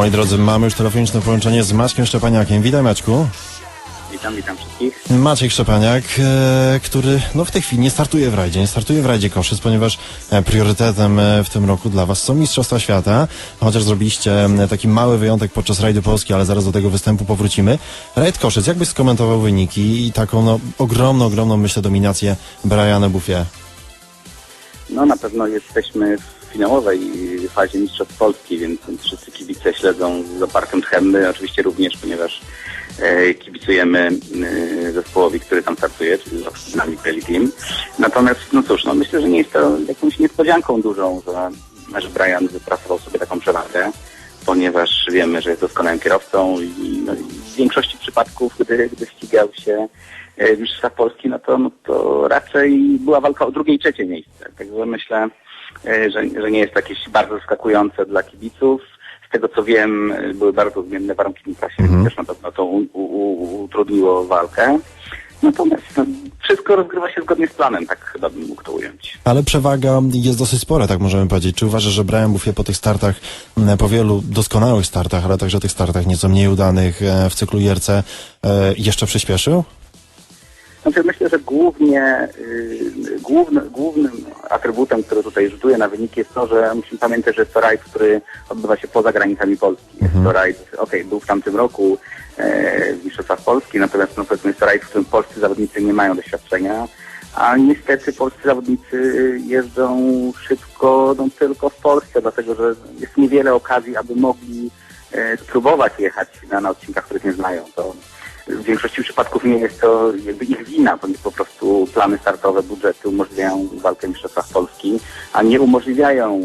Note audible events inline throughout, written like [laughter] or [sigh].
Moi drodzy, mamy już telefoniczne połączenie z Maćkiem Szczepaniakiem. Witaj Maćku. Witam, witam wszystkich. Maciek Szczepaniak, e, który no, w tej chwili nie startuje w rajdzie, nie startuje w rajdzie Koszyc, ponieważ e, priorytetem e, w tym roku dla Was są Mistrzostwa Świata, chociaż zrobiliście taki mały wyjątek podczas rajdu Polski, ale zaraz do tego występu powrócimy. Rajd Koszyc, jakbyś skomentował wyniki i taką no, ogromną, ogromną, myślę, dominację Briana Buffie? No na pewno jesteśmy w finałowej fazie Mistrzostw Polski, więc wszyscy kibice śledzą z opartym tchem. My oczywiście również, ponieważ e, kibicujemy e, zespołowi, który tam startuje, czyli Rockstream Rally Team. Natomiast, no cóż, no myślę, że nie jest to jakąś niespodzianką dużą, że, że Brian wypracował sobie taką przewagę, ponieważ wiemy, że jest doskonałym kierowcą i, no, i w większości przypadków, gdy, gdy ścigał się e, w Mistrzostwach Polski, no to, no to raczej była walka o drugie i trzecie miejsce. Także myślę, że, że nie jest to jakieś bardzo zaskakujące dla kibiców. Z tego co wiem, e, były bardzo zmienne warunki w trasie, Mhm. też na pewno to u, u, u, utrudniło walkę. Natomiast no, wszystko rozgrywa się zgodnie z planem, tak chyba bym mógł to ująć. Ale przewaga jest dosyć spora, tak możemy powiedzieć. Czy uważasz, że Brian Buffie po tych startach, po wielu doskonałych startach, ale także tych startach nieco mniej udanych e, w cyklu IRC, e, jeszcze przyspieszył? Znaczy myślę, że głównie yy, główny, głównym atrybutem, który tutaj rzutuje na wyniki jest to, że musimy pamiętać, że jest to rajd, który odbywa się poza granicami Polski. Jest to rajd, okej, był w tamtym roku e, w Mistrzostwach Polski, natomiast no, powiedzmy jest to rajd, w którym polscy zawodnicy nie mają doświadczenia, a niestety polscy zawodnicy jeżdżą szybko no, tylko w Polsce, dlatego że jest niewiele okazji, aby mogli e, spróbować jechać na, na odcinkach, których nie znają. To w większości przypadków nie jest to jakby ich wina, bo po prostu plany startowe, budżety umożliwiają walkę w Mistrzostwach Polski, a nie umożliwiają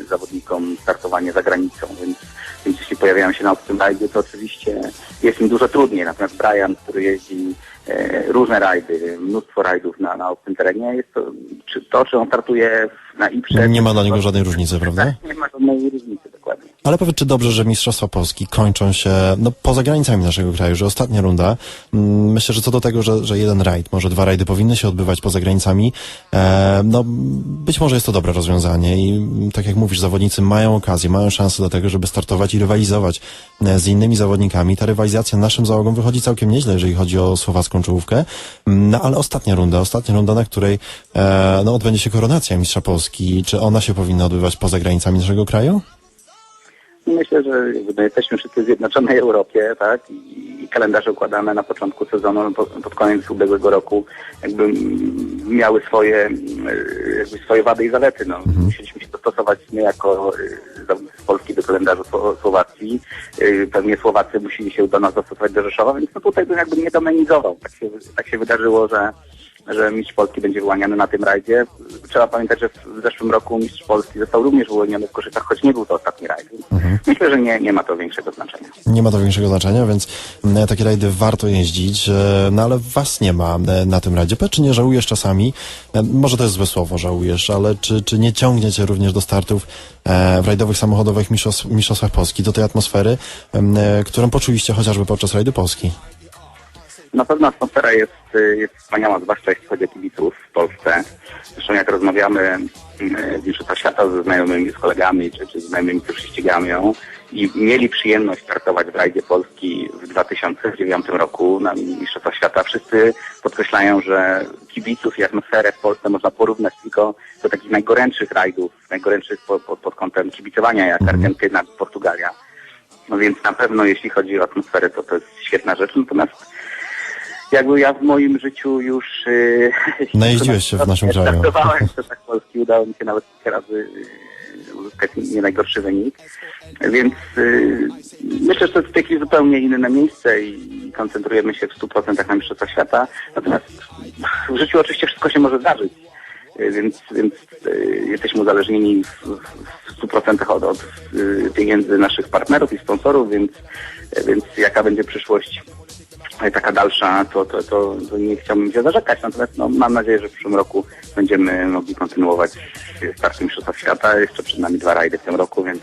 y, zawodnikom startowanie za granicą, więc, więc jeśli pojawiają się na obcym rajdzie, to oczywiście jest im dużo trudniej. Natomiast Brian, który jeździ e, różne rajdy, mnóstwo rajdów na, na obcym terenie, jest to, czy to, czy on startuje na IPRze... Nie ma dla niego żadnej różnicy, prawda? Tak, nie ma żadnej różnicy, Ale powiedz, czy dobrze, że Mistrzostwa Polski kończą się no, poza granicami naszego kraju, że ostatnia runda, mm, myślę, że co do tego, że, że jeden rajd, może dwa rajdy powinny się odbywać poza granicami, e, no być może jest to dobre rozwiązanie i mm, tak jak mówisz, zawodnicy mają okazję, mają szansę do tego, żeby startować i rywalizować e, z innymi zawodnikami. Ta rywalizacja naszym załogom wychodzi całkiem nieźle, jeżeli chodzi o słowacką czołówkę, Mm, no ale ostatnia runda, ostatnia runda, na której e, no, odbędzie się koronacja Mistrza Polski, czy ona się powinna odbywać poza granicami naszego kraju? Myślę, że jakby no jesteśmy wszyscy w Zjednoczonej Europie, tak? I, kalendarze układane na początku sezonu, po, pod koniec ubiegłego roku, jakby mm, miały swoje, mm, jakby swoje wady i zalety. No. Musieliśmy się dostosować my jako y, z Polski do kalendarzu Sło- Słowacji. Y, Pewnie Słowacy musieli się do nas dostosować do Rzeszowa, więc no tutaj bym jakby nie domenizował. Tak się, tak się wydarzyło, że że mistrz Polski będzie wyłaniany na tym rajdzie. Trzeba pamiętać, że w zeszłym roku mistrz Polski został również wyłoniony w Koszycach, choć nie był to ostatni rajd. Więc Myślę, że nie, nie ma to większego znaczenia. Nie ma to większego znaczenia, więc mm, takie rajdy warto jeździć, e, no ale was nie ma e, na tym rajdzie. Czy nie żałujesz czasami, e, może to jest złe słowo, żałujesz, ale czy, czy nie ciągniecie również do startów e, w rajdowych samochodowych mistrzostw, mistrzostwach Polski, do tej atmosfery, e, którą poczuliście chociażby podczas rajdu Polski? Na pewno atmosfera jest, y, jest wspaniała, zwłaszcza jeśli chodzi o kibiców w Polsce. Zresztą jak rozmawiamy mm, w Mistrzostwach Świata ze znajomymi, z kolegami, czy, czy z znajomymi, którzy się ścigają i mieli przyjemność startować w rajdzie Polski w 2009 roku na Mistrzostwach Świata, wszyscy podkreślają, że kibiców i atmosferę w Polsce można porównać tylko do takich najgorętszych rajdów, najgorętszych pod, pod, pod kątem kibicowania, jak Argentyna, Portugalia. No więc na pewno jeśli chodzi o atmosferę, to to jest świetna rzecz. Natomiast jakby ja w moim życiu już... [laughs] Yy, Najeździłeś się w naszym kraju. Startowałem w Czechach Polski, udało mi się nawet kilka razy uzyskać nie najgorszy wynik. Więc yy, myślę, że to jest w tej chwili zupełnie inne miejsce i koncentrujemy się w 100% na Mistrzostwach Świata. Natomiast w życiu oczywiście wszystko się może zdarzyć. Yy, Więc, więc yy, jesteśmy uzależnieni w, w 100% od, od pieniędzy naszych partnerów i sponsorów, więc, więc jaka będzie przyszłość taka dalsza, to, to, to, to nie chciałbym się zarzekać. Natomiast no, mam nadzieję, że w przyszłym roku będziemy mogli kontynuować starty Mistrzostwa Świata. Jeszcze przed nami dwa rajdy w tym roku, więc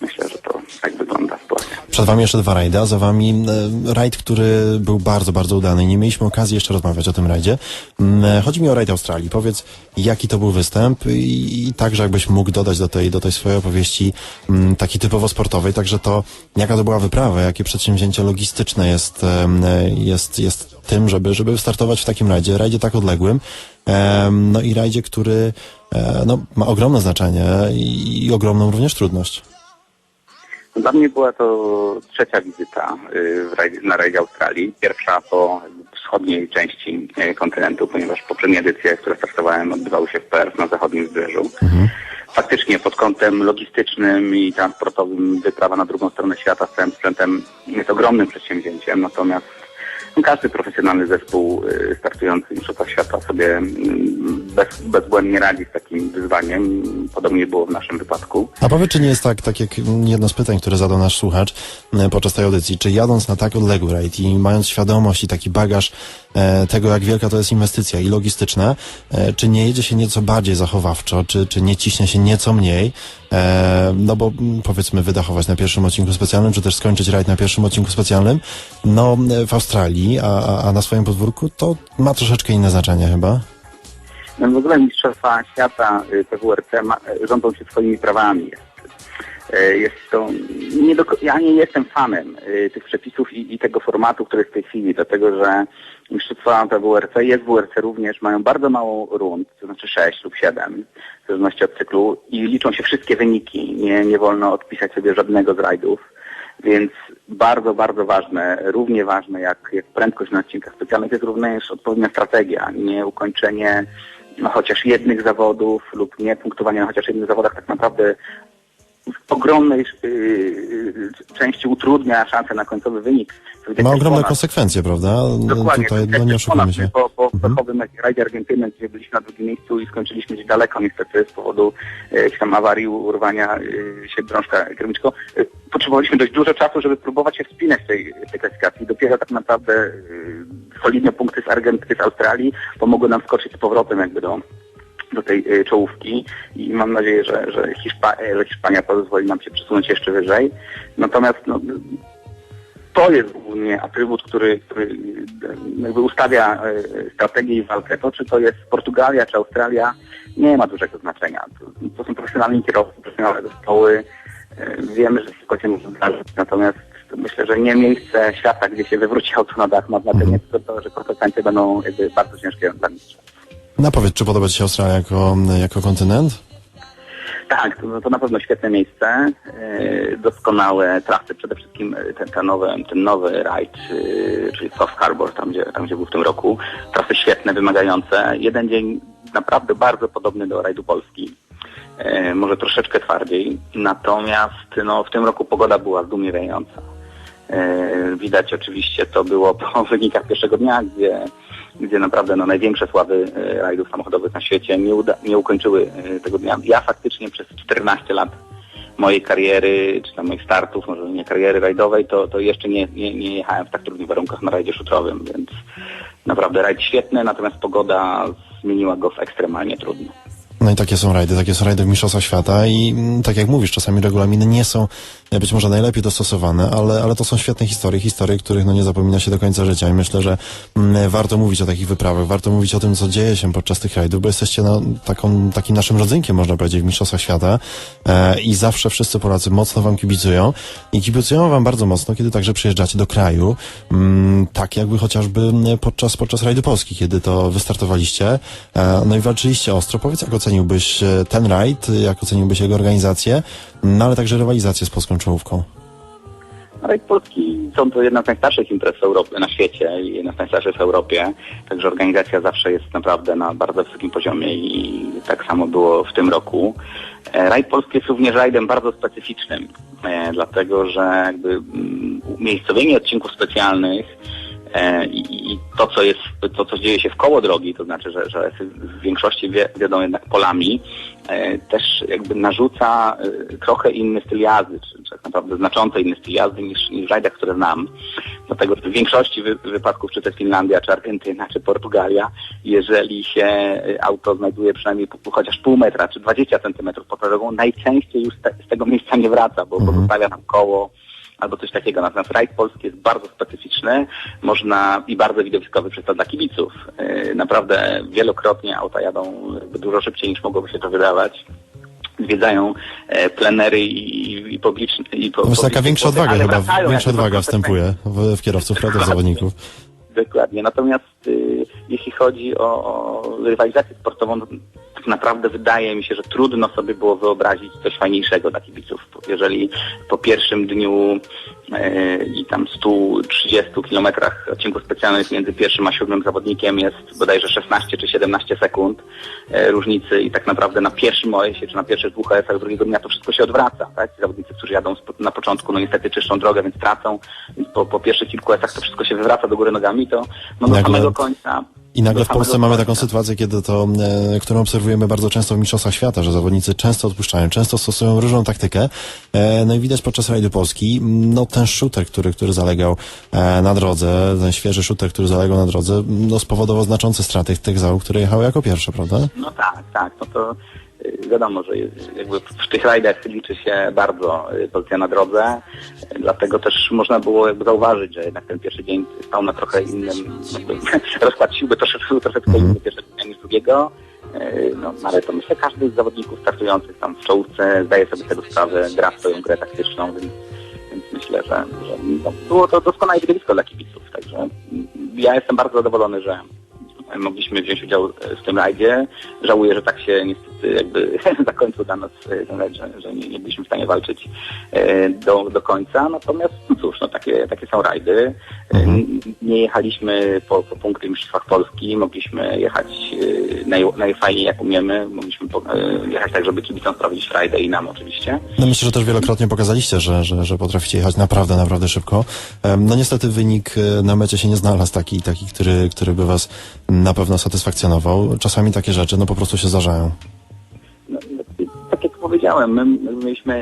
myślę, że to tak wygląda sytuacja. Przed wami jeszcze dwa rajdy, a za wami e, rajd, który był bardzo, bardzo udany. Nie mieliśmy okazji jeszcze rozmawiać o tym rajdzie. Mm, e, Chodzi mi o rajd Australii. Powiedz, jaki to był występ i, także jakbyś mógł dodać do tej, do tej swojej opowieści mm, takiej typowo sportowej, także to, jaka to była wyprawa, jakie przedsięwzięcie logistyczne jest, e, jest, jest tym, żeby, żeby startować w takim rajdzie, rajdzie tak odległym, no i rajdzie, który no, ma ogromne znaczenie i ogromną również trudność. Dla mnie była to trzecia wizyta y, na rajdzie Australii. Pierwsza po wschodniej części y, kontynentu, ponieważ poprzednie edycje, które startowałem, odbywały się w Perth na zachodnim wybrzeżu. Faktycznie pod kątem logistycznym i transportowym wyprawa na drugą stronę świata z całym sprzętem jest ogromnym przedsięwzięciem, natomiast każdy profesjonalny zespół y, startujący w Mistrzostwach Świata sobie mm, bez, bezbłędnie radzi z takim wyzwaniem. Podobnie było w naszym wypadku. A powiedz, czy nie jest tak, tak jak jedno z pytań, które zadał nasz słuchacz e, podczas tej audycji, czy jadąc na tak odległy rajd i mając świadomość i taki bagaż tego, jak wielka to jest inwestycja i logistyczna, e, czy nie jedzie się nieco bardziej zachowawczo, czy, czy nie ciśnie się nieco mniej, e, no bo mm, powiedzmy wydachować na pierwszym odcinku specjalnym, czy też skończyć rajd na pierwszym odcinku specjalnym, no e, w Australii, a, a, na swoim podwórku, to ma troszeczkę inne znaczenie chyba. No w ogóle Mistrzostwa Świata PWRC y, rządzą się swoimi prawami. Jest, jest to, nie do, ja nie jestem fanem y, tych przepisów i, i tego formatu, który jest w tej chwili, dlatego że Mistrzostwa PWRC jest WRC również, mają bardzo mało rund, to znaczy 6 lub 7, w zależności od cyklu i liczą się wszystkie wyniki. Nie, nie wolno odpisać sobie żadnego z rajdów. Więc bardzo, bardzo ważne, równie ważne jak, jak prędkość na odcinkach specjalnych jest również odpowiednia strategia, nie ukończenie no, chociaż jednych zawodów lub nie punktowanie na chociaż jednych zawodach tak naprawdę w ogromnej yy, części utrudnia szansę na końcowy wynik. Ma ogromne ponad- konsekwencje, prawda? Dokładnie. Tutaj, to no nie oszukujmy się. Po, po Mhm. pechowym rajdzie Argentyny, gdzie byliśmy na drugim miejscu i skończyliśmy gdzieś daleko niestety z powodu e, jakiejś tam awarii, urwania e, się drążka kierowniczego. E, potrzebowaliśmy dość dużo czasu, żeby próbować się wspinać w tej, tej klasyfikacji. Dopiero tak naprawdę solidne punkty z Argentyny, z Australii pomogły nam skoczyć z powrotem jakby do do tej e, czołówki i mam nadzieję, że, że, Hiszpa, e, że Hiszpania pozwoli nam się przesunąć jeszcze wyżej. Natomiast no, to jest głównie atrybut, który, który e, jakby ustawia strategię i walkę. To, czy to jest Portugalia, czy Australia, nie ma dużego znaczenia. To, to są profesjonalni kierowcy, profesjonalne zespoły. Wiemy, że wszystko się może zdarzyć, natomiast myślę, że nie miejsce świata, gdzie się wywróci auto na dach ma znaczenie, tylko to, że konsekwencje będą bardzo ciężkie dla mistrza. No powiedz, czy podoba Ci się Australia jako, jako kontynent? Tak, to, to na pewno świetne miejsce, e, doskonałe trasy, przede wszystkim e, ten, ten, nowy, ten nowy rajd, e, czyli South Harbor, tam gdzie, tam gdzie był w tym roku. Trasy świetne, wymagające. Jeden dzień naprawdę bardzo podobny do rajdu Polski. E, może troszeczkę twardziej, natomiast no, w tym roku pogoda była zdumiewająca. E, Widać oczywiście to było po [laughs] wynikach pierwszego dnia, gdzie, gdzie naprawdę no, największe sławy e, rajdów samochodowych na świecie nie, uda, nie ukończyły e, tego dnia. Ja faktycznie przez 14 lat mojej kariery, czy tam moich startów, może nie kariery rajdowej, to, to jeszcze nie, nie, nie jechałem w tak trudnych warunkach na rajdzie szutrowym, więc naprawdę rajd świetny, natomiast pogoda zmieniła go w ekstremalnie trudny. No i takie są rajdy, takie są rajdy w Mistrzostwach Świata i mm, tak jak mówisz, czasami regulaminy nie są być może najlepiej dostosowane, ale, ale to są świetne historie, historie, których no nie zapomina się do końca życia i myślę, że mm, warto mówić o takich wyprawach, warto mówić o tym, co dzieje się podczas tych rajdów, bo jesteście no, taką, takim naszym rodzynkiem, można powiedzieć, w Mistrzostwach Świata e, i zawsze wszyscy Polacy mocno wam kibicują i kibicują wam bardzo mocno, kiedy także przyjeżdżacie do kraju, mm, tak jakby chociażby mm, podczas, podczas rajdu Polski, kiedy to wystartowaliście, e, no i walczyliście ostro. Powiedz, jak oceniłbyś e, ten rajd, jak oceniłbyś jego organizację, no ale także rywalizację z polską czołówką? Rajd Polski są to jedna z najstarszych imprez w Europie, na świecie i jedna z najstarszych w Europie, także organizacja zawsze jest naprawdę na bardzo wysokim poziomie i tak samo było w tym roku. E, Rajd Polski jest również rajdem bardzo specyficznym, e, dlatego że jakby mm, umiejscowienie odcinków specjalnych i, i to, co jest, to, co dzieje się w koło drogi, to znaczy, że, że w większości wiedzą jednak polami, e, też jakby narzuca e, trochę inny styl jazdy, czy, tak naprawdę znacząco inny styl jazdy niż, niż w rajdach, które znam. Dlatego że w większości wy, wypadków, czy to Finlandia, czy Argentyna, czy Portugalia, jeżeli się e, auto znajduje przynajmniej chociaż pół metra, czy 20 centymetrów pod drogą, najczęściej już te, z tego miejsca nie wraca, bo Mhm. pozostawia nam koło, albo coś takiego. Natomiast rajd polski jest bardzo specyficzny, można i bardzo widowiskowy przez to dla kibiców. Yy, Naprawdę wielokrotnie auta jadą dużo szybciej niż mogłoby się to wydawać. Zwiedzają e, plenery i, i publiczne. I po, To jest taka większa odwaga chyba, większa odwaga wstępuje w, w kierowców, prawda, zawodników. Dokładnie. Natomiast jeśli chodzi o, o rywalizację sportową, no, tak naprawdę wydaje mi się, że trudno sobie było wyobrazić coś fajniejszego dla kibiców. Jeżeli po pierwszym dniu y, i tam 130 kilometrach odcinku specjalnych między pierwszym a siódmym zawodnikiem jest bodajże 16 czy 17 sekund y, różnicy i tak naprawdę na pierwszym OS-ie czy na pierwszych dwóch OS-ach drugiego dnia to wszystko się odwraca. Tak? Ci zawodnicy, którzy jadą na początku, no niestety czyszczą drogę, więc tracą. Więc po, po pierwszych kilku OS-ach to wszystko się wywraca do góry nogami, to no, do Nagle- końca. I nagle w Polsce mamy taką sytuację, kiedy to, e, którą obserwujemy bardzo często w Mistrzostwach Świata, że zawodnicy często odpuszczają, często stosują różną taktykę. E, no i widać podczas rajdu Polski, no ten shooter, który, który zalegał e, na drodze, ten świeży shooter, który zalegał na drodze, no spowodował znaczące straty tych załóg, które jechały jako pierwsze, prawda? No tak, tak. No to wiadomo, że jakby w tych rajdach liczy się bardzo y, pozycja na drodze, dlatego też można było jakby zauważyć, że jednak ten pierwszy dzień stał na trochę innym, jakby, [laughs] rozkład sił by troszeczkę, był troszeczkę inny pierwszego dnia niż drugiego. Y, No, ale to myślę, każdy z zawodników startujących tam w czołówce zdaje sobie tego sprawę, gra swoją grę taktyczną, więc, więc myślę, że, że no, było to doskonałe widowisko dla kibiców. Także mm, ja jestem bardzo zadowolony, że mogliśmy wziąć udział e, w tym rajdzie. Żałuję, że tak się niestety jakby [laughs] zakończył dla nas e, ten rajd, że, że nie, nie byliśmy w stanie walczyć e, do, do końca. Natomiast no cóż, no takie, takie są rajdy. E, Nie jechaliśmy po, po punkty w Mistrzostwach Polski, mogliśmy jechać naj, najfajniej jak umiemy. Mogliśmy jechać tak, żeby kibicom sprawić rajdę i nam oczywiście. No myślę, że też wielokrotnie pokazaliście, że, że, że potraficie jechać naprawdę, naprawdę szybko. No niestety wynik e, na mecie się nie znalazł taki, taki który, który by was na pewno satysfakcjonował. Czasami takie rzeczy no po prostu się zdarzają. Powiedziałem, my, my mieliśmy,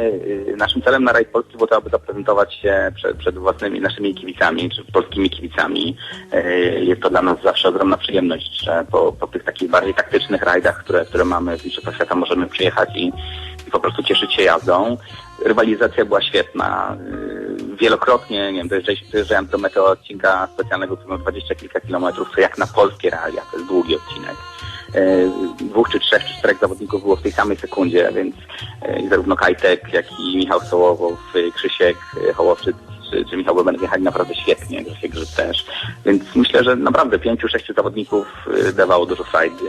y, naszym celem na rajd Polski było to, aby zaprezentować się przed, przed własnymi naszymi kibicami, czy polskimi kibicami. Y, Jest to dla nas zawsze ogromna przyjemność, że po, po tych takich bardziej taktycznych rajdach, które, które mamy w Mistrzostwach Świata, możemy przyjechać i, i po prostu cieszyć się jazdą. Rywalizacja była świetna. Y, Wielokrotnie, nie wiem, dojeżdżając do mety odcinka specjalnego, który miał 20 kilka kilometrów, co jak na polskie realia, to jest długi odcinek dwóch czy trzech czy czterech zawodników było w tej samej sekundzie, więc e, zarówno Kajtek, jak i Michał Sołowow, e, Krzysiek, e, Hołowczyk czy, czy Michał Boben jechali naprawdę świetnie, Grzesiek Grzyb też. Więc myślę, że naprawdę pięciu, sześciu zawodników e, dawało dużo frajdy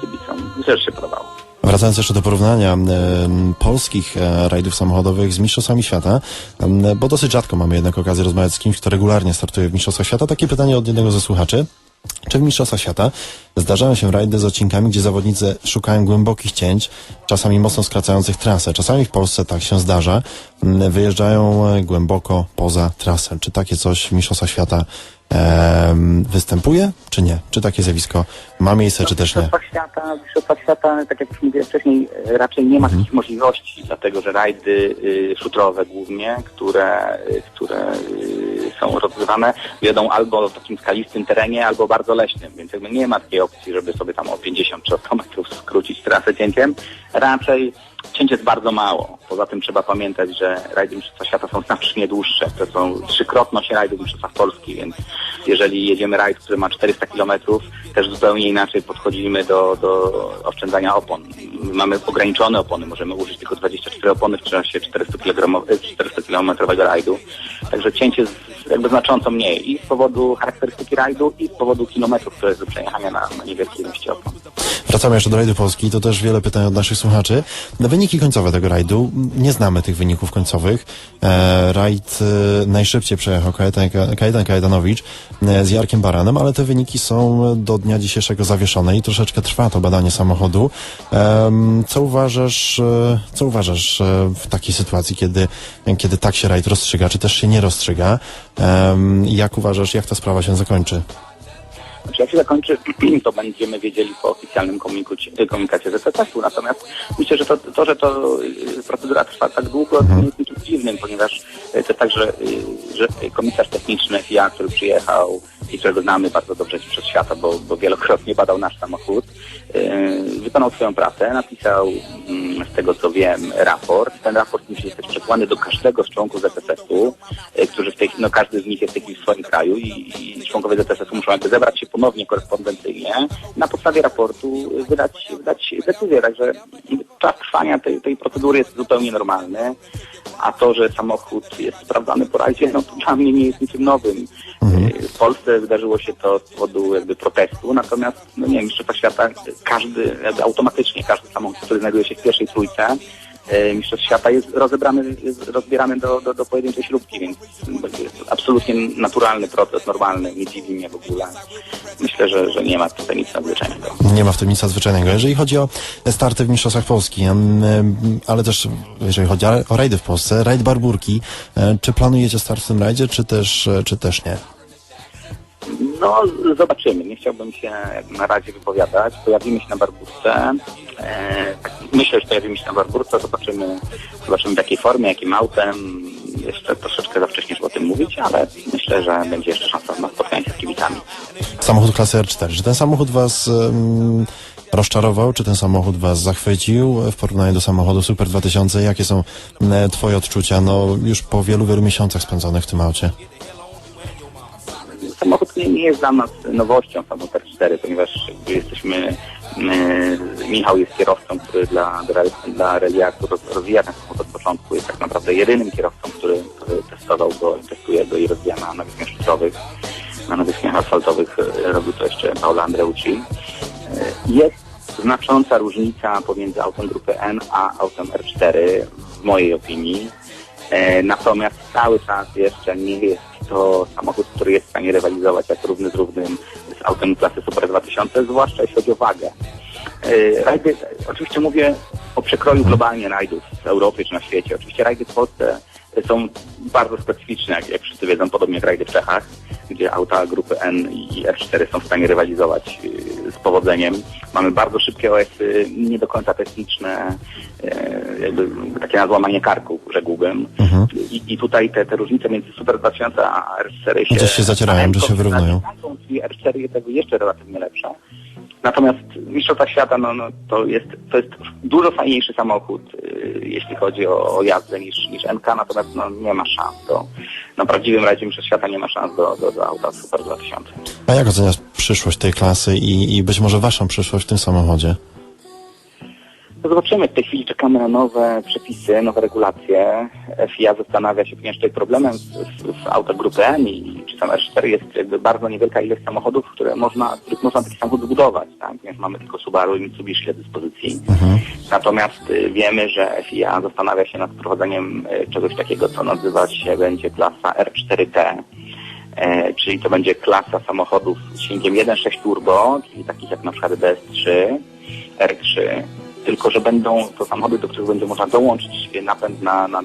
kibicom. Myślę, że się podobało. Wracając jeszcze do porównania em, polskich e, rajdów samochodowych z Mistrzostwami Świata, em, bo dosyć rzadko mamy jednak okazję rozmawiać z kimś, kto regularnie startuje w Mistrzostwach Świata. Takie pytanie od jednego ze słuchaczy. Czy w Mistrzostwach Świata zdarzają się rajdy z odcinkami, gdzie zawodnicy szukają głębokich cięć, czasami mocno skracających trasę? Czasami w Polsce tak się zdarza. M, Wyjeżdżają e, głęboko poza trasę. Czy takie coś w Mistrzostwach Świata występuje, czy nie? Czy takie zjawisko ma miejsce, czy też nie? Świata, w Mistrzostwach Świata, tak jak już mówiłem wcześniej, e, raczej nie ma takich możliwości, dlatego że rajdy y, szutrowe głównie, które, y, które y, są rozgrywane, wiodą albo w takim skalistym terenie, albo bardzo leśnym, więc jakby nie ma takiej opcji, żeby sobie tam o 50 czy o 100 metrów skrócić trasę cięciem. Raczej cięć jest bardzo mało. Poza tym trzeba pamiętać, że rajdy Mistrzostwa Świata są znacznie dłuższe. To są trzykrotność rajdów Mistrzostwa Polski, więc jeżeli jedziemy rajd, który ma 400 kilometrów, też zupełnie inaczej podchodzimy do, do oszczędzania opon. Mamy ograniczone opony, możemy użyć tylko 24 opony w czasie 400 kilometrowego rajdu. Także cięcie jest jakby znacząco mniej i z powodu charakterystyki rajdu i z powodu kilometrów, które jest do przejechania na, na niewielkiej ilości opon. Wracamy jeszcze do rajdu Polski, to też wiele pytań od naszych słuchaczy. Wyniki końcowe tego rajdu, nie znamy tych wyników końcowych. E, rajd e, najszybciej przejechał Kajetan, Kajetan Kajetanowicz e, z Jarkiem Baranem, ale te wyniki są do dnia dzisiejszego zawieszone i troszeczkę trwa to badanie samochodu. Em, co uważasz, e, co uważasz e, w takiej sytuacji, kiedy, kiedy tak się rajd rozstrzyga, czy też się nie rozstrzyga? Em, jak uważasz, jak ta sprawa się zakończy? Znaczy, jak się zakończy, [clears throat] to będziemy wiedzieli po oficjalnym komunikacie, komunikacie ZTS-u. Natomiast myślę, że to, to że to y, procedura trwa tak długo, to nie jest niczym dziwnym, ponieważ y, to tak, że, y, że komisarz techniczny FIA, który przyjechał, i którego znamy bardzo dobrze przez świata, bo, bo wielokrotnie badał nasz samochód, yy, wykonał swoją pracę, napisał mm, z tego co wiem raport. Ten raport musi zostać przesłany do każdego z członków ZSS-u, yy, którzy w tej, no każdy z nich jest w tej chwili w swoim kraju i, i członkowie ZSS-u muszą jakby zebrać się ponownie korespondencyjnie, na podstawie raportu wydać, wydać decyzję. Także czas trwania tej, tej procedury jest zupełnie normalny, a to, że samochód jest sprawdzany po rajdzie, no to dla mnie nie jest niczym nowym. Yy, W Polsce wydarzyło się to z powodu jakby protestu, natomiast, no nie wiem, Mistrzostwa Świata, każdy, jakby automatycznie każdy samochód, który znajduje się w pierwszej trójce, yy, Mistrzostw Świata jest rozebrany, jest rozbierany do, do, do pojedynczej śrubki, więc absolutnie naturalny proces, normalny, nie dziwi mnie w ogóle. Myślę, że, że nie ma tutaj nic nadzwyczajnego. Nie ma w tym nic nadzwyczajnego. Jeżeli chodzi o starty w Mistrzostwach Polski, ale też jeżeli chodzi o rajdy w Polsce, rajd Barburki, e, czy planujecie start w tym rajdzie, czy też, e, czy też nie? No, zobaczymy. Nie chciałbym się na razie wypowiadać. Pojawimy się na Barburce. E, myślę, że pojawimy się na Barburce. Zobaczymy, zobaczymy w jakiej formie, jakim autem. Jeszcze troszeczkę za wcześnie, żeby o tym mówić, ale myślę, że będzie jeszcze szansa na spotkanie się z kibicami. Samochód klasy R4. Czy ten samochód was em, rozczarował, czy ten samochód was zachwycił w porównaniu do samochodu Super 2000? Jakie są e, twoje odczucia, no już po wielu, wielu miesiącach spędzonych w tym aucie? Nie, jest dla nas nowością, samochód R4, ponieważ jesteśmy, my, Michał jest kierowcą, który dla, dla, Reliaktu roz, rozwija ten samochód od początku. Jest tak naprawdę jedynym kierowcą, który, który testował go, testuje go i rozwija na nawierzchniach szczytowych, na nawierzchniach asfaltowych. e, Robił to jeszcze Paolo Andreucci. E, Jest znacząca różnica pomiędzy autem grupy N a autem R4 w mojej opinii. E, Natomiast cały czas jeszcze nie jest to samochód, który jest w stanie rywalizować jak równy z równym z autem klasy Super 2000, zwłaszcza jeśli chodzi o wagę. E, Rajdy, oczywiście mówię o przekroju globalnie rajdów w Europie czy na świecie. Oczywiście rajdy w Polsce są bardzo specyficzne, jak, jak wszyscy wiedzą, podobnie jak rajdy w Czechach, gdzie auta grupy N i R4 są w stanie rywalizować yy, z powodzeniem. Mamy bardzo szybkie OS-y, nie do końca techniczne, jakby takie na złamanie karku, rzekłbym. I, I tutaj te, te różnice między Super 2000 a R4 się... Gdzieś się zacierają, gdzieś się wyrównują. I R4 jest jakby jeszcze relatywnie lepsza. Natomiast Mistrzostwa Świata, no, no, to, jest, to jest dużo fajniejszy samochód, yy, jeśli chodzi o, o jazdę niż, niż NK, natomiast no, nie ma szans. Do, na prawdziwym rajdzie Mistrzostw Świata nie ma szans do, do, do auta Super 2000. A jak oceniasz przyszłość tej klasy i, i być może waszą przyszłość w tym samochodzie? To zobaczymy. W tej chwili czekamy na nowe przepisy, nowe regulacje. FIA zastanawia się, ponieważ tutaj problemem z, z, z auta grupy N i czy tam R4 jest jakby bardzo niewielka ilość samochodów, które można, których można taki samochód zbudować, tak? Ponieważ mamy tylko Subaru i Mitsubishi do dyspozycji. Natomiast y, wiemy, że FIA zastanawia się nad wprowadzeniem y, czegoś takiego, co nazywa się będzie klasa R4T. E, czyli to będzie klasa samochodów z silnikiem 1.6 turbo, czyli takich jak na przykład DS3, R3, tylko że będą to samochody, do których będzie można dołączyć napęd na, na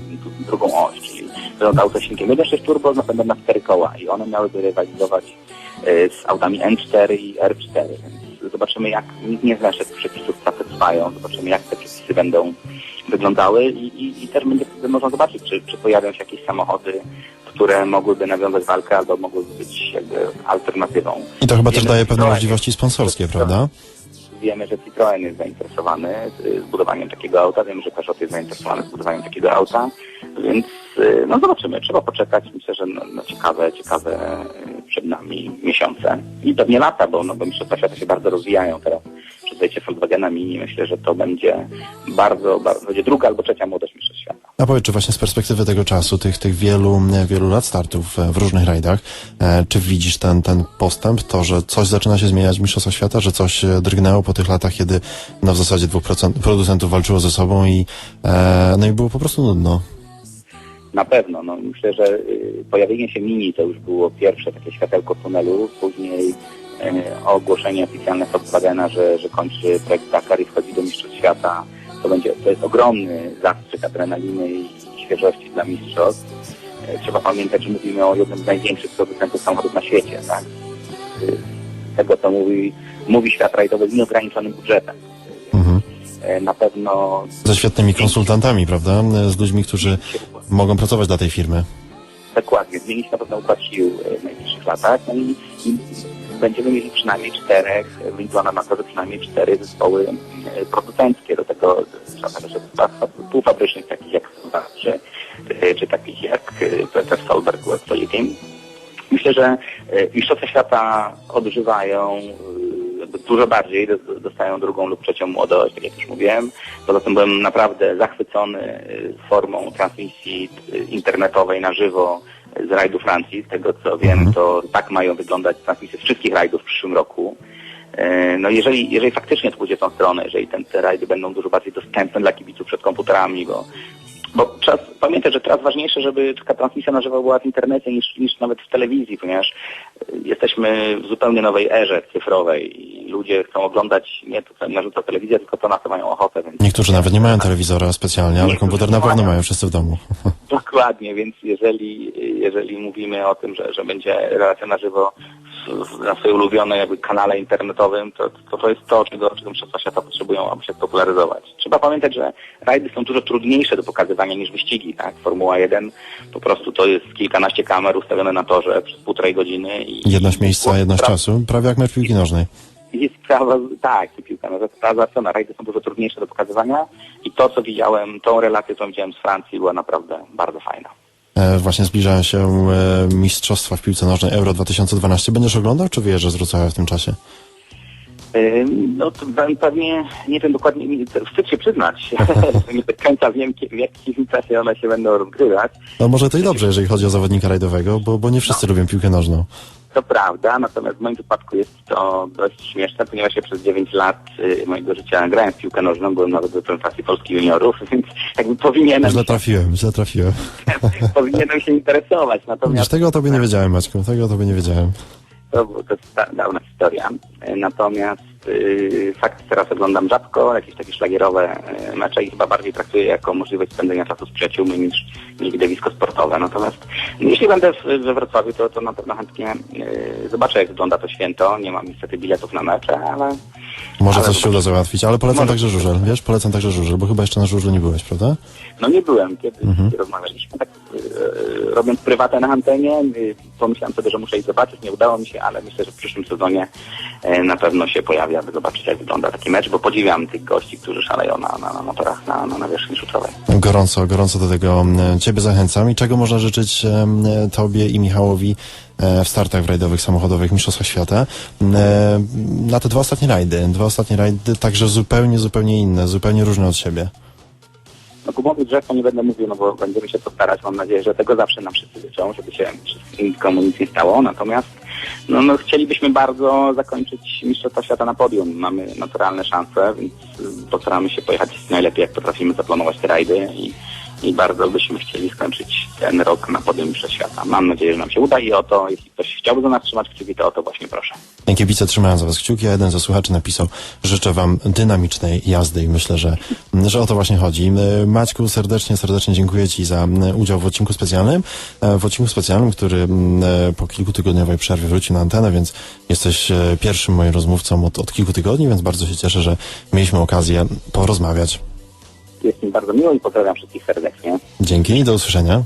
drugą oś, czyli będą auta silnikiem 1.6 turbo z napędem na cztery koła i one miałyby rywalizować e, z autami N4 i R4, więc zobaczymy jak, nikt nie zna jeszcze tych przepisów, prace trwają, zobaczymy jak te przepisy będą wyglądały i, i, i też będzie wtedy można zobaczyć, czy, czy pojawią się jakieś samochody, które mogłyby nawiązać walkę albo mogłyby być jakby alternatywą. I to chyba też daje pewne możliwości sponsorskie, prawda? Wiemy, że Citroen jest zainteresowany y, zbudowaniem takiego auta, wiemy, że Peugeot jest zainteresowany zbudowaniem takiego auta, więc y, no zobaczymy, trzeba poczekać. Myślę, że no, no ciekawe, ciekawe y, przed nami miesiące i pewnie lata, bo, no, bo mistrzostwa świata się bardzo rozwijają teraz. Przed wejściem Volkswagena Mini myślę, że to będzie bardzo, bardzo, będzie druga albo trzecia młodość mistrzostw świata. A powiedz, czy właśnie z perspektywy tego czasu, tych, tych wielu, wielu lat startów e, w różnych rajdach, e, czy widzisz ten, ten postęp, to, że coś zaczyna się zmieniać w Mistrzostwach Świata, że coś e, drgnęło po tych latach, kiedy no w zasadzie dwóch producentów walczyło ze sobą i, no i było po prostu nudno. Na pewno. No, myślę, że y, pojawienie się Mini to już było pierwsze takie światełko tunelu. Później ogłoszenie oficjalne Volkswagena, że, że kończy projekt Dakar i wchodzi do Mistrzostw Świata. To będzie, to jest ogromny zastrzyk adrenaliny i świeżości dla mistrzostw. Y, Trzeba pamiętać, że mówimy o jednym z największych producentów samochodów na świecie, tak? Y, Tego, co mówi, mówi świat rajdowy z nieograniczonym budżetem. Mhm. Y, Na pewno Ze świetnymi konsultantami, prawda? E, Z ludźmi, którzy mogą pracować dla tej firmy. Dokładnie, zmieni się na pewno układ sił e, w najbliższych latach. No i, i będziemy mieli przynajmniej czterech, e, wyliczone na to, przynajmniej cztery zespoły e, producenckie do tego trzeba także półfabrycznych, takich jak Sony, czy, e, czy takich jak e, Peter Solberg, Web. Myślę, że mistrzostwa świata odżywają dużo bardziej, do- dostają drugą lub trzecią młodość, tak jak już mówiłem. Poza tym byłem naprawdę zachwycony formą transmisji internetowej na żywo z rajdu Francji. Z tego co wiem, to tak mają wyglądać transmisje z wszystkich rajdów w przyszłym roku. E, No jeżeli, jeżeli faktycznie to pójdzie w tą stronę, jeżeli ten, te rajdy będą dużo bardziej dostępne dla kibiców przed komputerami, bo bo czas, pamiętaj, że teraz ważniejsze, żeby taka transmisja na żywo była w internecie niż, niż nawet w telewizji, ponieważ y, jesteśmy w zupełnie nowej erze cyfrowej i ludzie chcą oglądać nie to, co im narzuca telewizja, tylko to, na co mają ochotę. Więc Niektórzy nawet nie mają telewizora specjalnie, ale komputer na pewno mają wszyscy w domu. [laughs] Dokładnie, więc jeżeli, jeżeli mówimy o tym, że, że będzie relacja na żywo na swoim ulubionym jakby kanale internetowym, to, to to jest to, czego, czego Mistrzostwa Świata potrzebują, aby się popularyzować. Trzeba pamiętać, że rajdy są dużo trudniejsze do pokazywania niż wyścigi, tak? Formuła 1 po prostu to jest kilkanaście kamer ustawione na torze przez półtorej godziny i... Jedność miejsca, jedność czasu, prawie jak mecz piłki nożnej. Jest sprawa, tak, i piłka nożna, sprawa załatwiona. Rajdy są dużo trudniejsze do pokazywania i to, co widziałem, tą relację, co widziałem z Francji, była naprawdę bardzo fajna. E, właśnie zbliżają się e, mistrzostwa w piłce nożnej Euro 2012. Będziesz oglądał, czy wyjeżdżasz z Wrocławia w tym czasie? Ym, No to pe- pewnie nie wiem dokładnie, nie- wstyd się przyznać. [laughs] nie do końca wiem, w jakim czasie one się będą rozgrywać. No może to i dobrze, jeżeli chodzi o zawodnika rajdowego, bo, bo nie wszyscy lubią piłkę nożną. To prawda, natomiast w moim wypadku jest to dość śmieszne, ponieważ ja przez 9 lat y, mojego życia grałem w piłkę nożną, byłem nawet w reprezentacji Polski juniorów, [laughs] więc jakby powinienem, Źle trafiłem, źle trafiłem. [laughs] powinienem się interesować. Natomiast tego o tobie nie wiedziałem, Maćku, tego o tobie nie wiedziałem. To, to jest da, dawna historia. Natomiast fakt teraz oglądam rzadko, jakieś takie szlagierowe y, mecze i chyba bardziej traktuję jako możliwość spędzenia czasu z przyjaciółmi niż, niż widowisko sportowe. Natomiast jeśli będę we Wrocławiu, to, to na pewno chętnie yy, zobaczę, jak wygląda to święto. Nie mam niestety biletów na mecze, ale Może Ale coś się uda załatwić, ale polecam także żużel, wiesz, polecam także żużel, bo chyba jeszcze na żużlu nie byłeś, prawda? no nie byłem, kiedy rozmawialiśmy. Tak, yy, robiąc prywatę na antenie, yy, pomyślałem sobie, że muszę ich zobaczyć. Nie udało mi się, ale myślę, że w przyszłym sezonie yy, na pewno się pojawi, aby zobaczyć, jak wygląda taki mecz, bo podziwiam tych gości, którzy szaleją na, na, na, na torach na, na nawierzchni szutrowej. Gorąco, gorąco do tego e, Ciebie zachęcam. I czego można życzyć e, Tobie i Michałowi e, w startach rajdowych, samochodowych Mistrzostwach Świata? E, Na te dwa ostatnie rajdy. Dwa ostatnie rajdy także zupełnie, zupełnie inne, zupełnie różne od siebie. No gumowy drzew to nie będę mówił, no bo będziemy się postarać. Mam nadzieję, że tego zawsze nam wszyscy życzą, żeby się nikomu nic nie stało. Natomiast no, no, chcielibyśmy bardzo zakończyć Mistrzostwa Świata na podium. Mamy naturalne szanse, więc postaramy się pojechać najlepiej, jak potrafimy zaplanować te rajdy i, i bardzo byśmy chcieli skończyć ten rok na podium Świata. Mam nadzieję, że nam się uda i o to, jeśli ktoś chciałby za nas trzymać kciuki, to o to właśnie proszę. Kibice trzymają za Was kciuki, a jeden ze słuchaczy napisał, życzę Wam dynamicznej jazdy i myślę, że, że o to właśnie chodzi. Maćku, serdecznie, serdecznie dziękuję Ci za udział w odcinku specjalnym. E, W odcinku specjalnym, który e, po kilkutygodniowej przerwie wrócił na antenę, więc jesteś e, pierwszym moim rozmówcą od, od kilku tygodni, więc bardzo się cieszę, że mieliśmy okazję porozmawiać. Jest mi bardzo miło i pozdrawiam wszystkich serdecznie. Dzięki do usłyszenia.